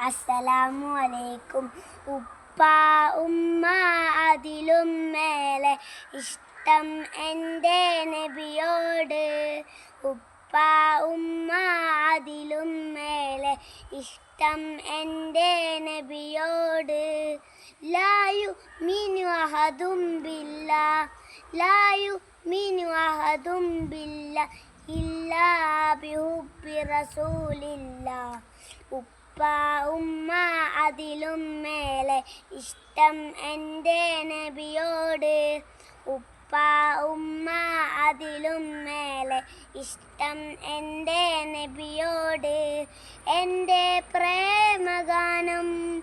അസ്സലാമു അലൈക്കും ഉപ്പ ഉമ്മ അതിലും മേലെ ഇഷ്ടം എന്റെ നബിയോട്. ഉപ്പ ഉമ്മ അതിലും മേലെ ഇഷ്ടം എന്റെ നബിയോട്. ലായു മീനു അഹദും ബില്ല. ലായു മീനു അഹദും ബില്ല. ഇല്ലാ ബിഹുബി റസൂലില്ല. ഉപ്പ ഉമ്മ അതിലും മേലെ. ഇഷ്ടം എന്റെ നബിയോട്. ഉപ്പ ഉമ്മ അതിലും മേലെ. ഇഷ്ടം എന്റെ നബിയോട്. എന്റെ പ്രേമഗാനം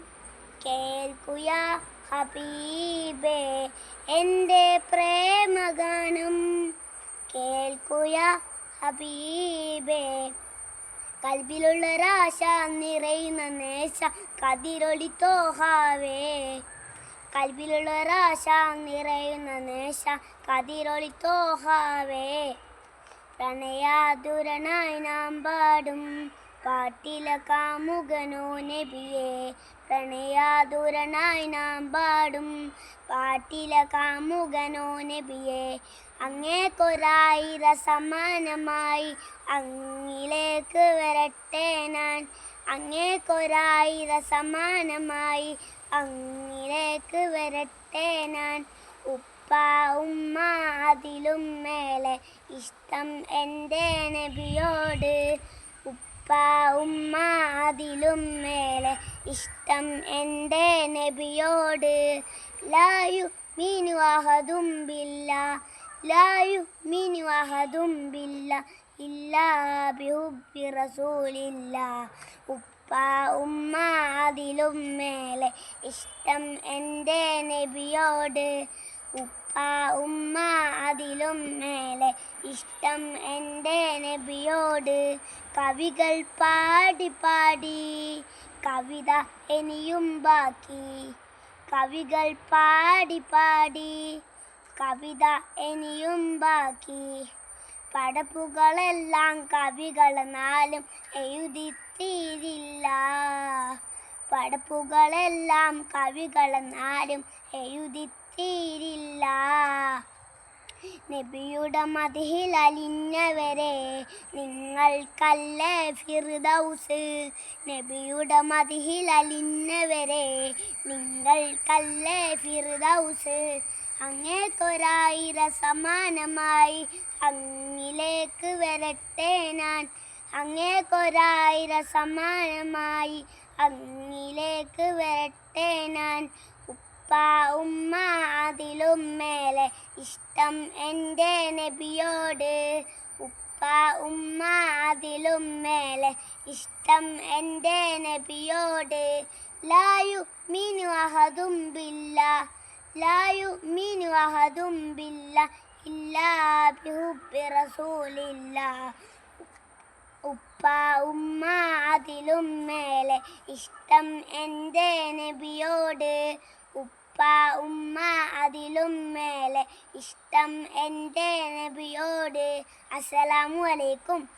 കേൾക്കുക ഹബീബേ. എന്റെ പ്രേമഗാനം കേൾക്കുക ഹബീബേ. കൽബിലുള്ളൊരാശ നിറയുന്ന നേശ കതിരൊളി തോഹാവേ. കൽബിലുള്ളൊരാശ നിറയുന്ന നേശ കതിരൊളി തോഹാവേ. പ്രണയാതുരനായി നാം പാടും. പാട്ടില കാമുകനോ നബിയെ പ്രണയാതുരനായി നാം പാടും. പാട്ടില കാമുകനോ നബിയെ അങ്ങേക്കൊരായി രസമാനമായി അങ്ങിലേക്ക് വരട്ടെ ഞാൻ. അങ്ങേക്കൊരായി രസമാനമായി അങ്ങിലേക്ക് വരട്ടെ ഞാൻ. ഉപ്പ ഉമ്മ അതിലും മേലെ ഇഷ്ടം എന്റെ നബിയോട് ഉപ്പ ഉമ്മ അതിലും മേലെ ഇഷ്ടം എന്റെ നബിയോട്. ലായു മീനു അഹദും ബില്ല ലായു മീനു അഹദും ബില്ല ഇല്ലാ ബിഹുബ്ബി റസൂലില്ല. ഉപ്പ ഉമ്മ അതിലും മേലെ ഇഷ്ടം എന്റെ നബിയോട്. ഉപ്പ ഉമ്മ അതിലും മേലെ. ഇഷ്ടം എന്റെ നബിയോട്. കവികൾ പാടി പാടി. കവിത എനിയും ബാക്കി. കവികൾ പാടി പാടി. കവിത എനിയും ബാക്കി. പടപ്പുകളെല്ലാം കവികൾ നാലും എഴുതിത്തീരില്ല. പടപ്പുകളെല്ലാം കവികളെന്നാരും എഴുതിത്തീരില്ല. നബിയുടെ മതിൽ അലിഞ്ഞവരെ നിങ്ങൾക്കല്ലേ ഫിർദൗസ്? നബിയുടെ മതിൽ അലിഞ്ഞവരെ നിങ്ങൾക്കല്ലേ ഫിർദൗസ്? അങ്ങേക്കൊരായിര സമാനമായി അങ്ങിലേക്ക് വരട്ടെ ഞാൻ. അങ്ങേക്കൊരായിര സമാനമായി അങ്ങിലേക്ക് വരട്ടെ ഞാൻ. ഉപ്പ ഉമ്മ അതിലും മേലെ ഇഷ്ടം എന്റെ നബിയോട്. ഉപ്പ ഉമ്മ അതിലും മേലെ ഇഷ്ടം എന്റെ നബിയോട്. ലായു മീനു അഹദും ബില്ല. ലായു മീനു അഹദും ബില്ല. ഇല്ലാ ഉപ്പ ഉമ്മ അതിലും ഇഷ്ടം എന്റെ നബിയോട് ഉപ്പ ഉമ്മ അതിലും മേലെ. ഇഷ്ടം എന്റെ നബിയോട് അസ്സലാമു അലൈക്കും.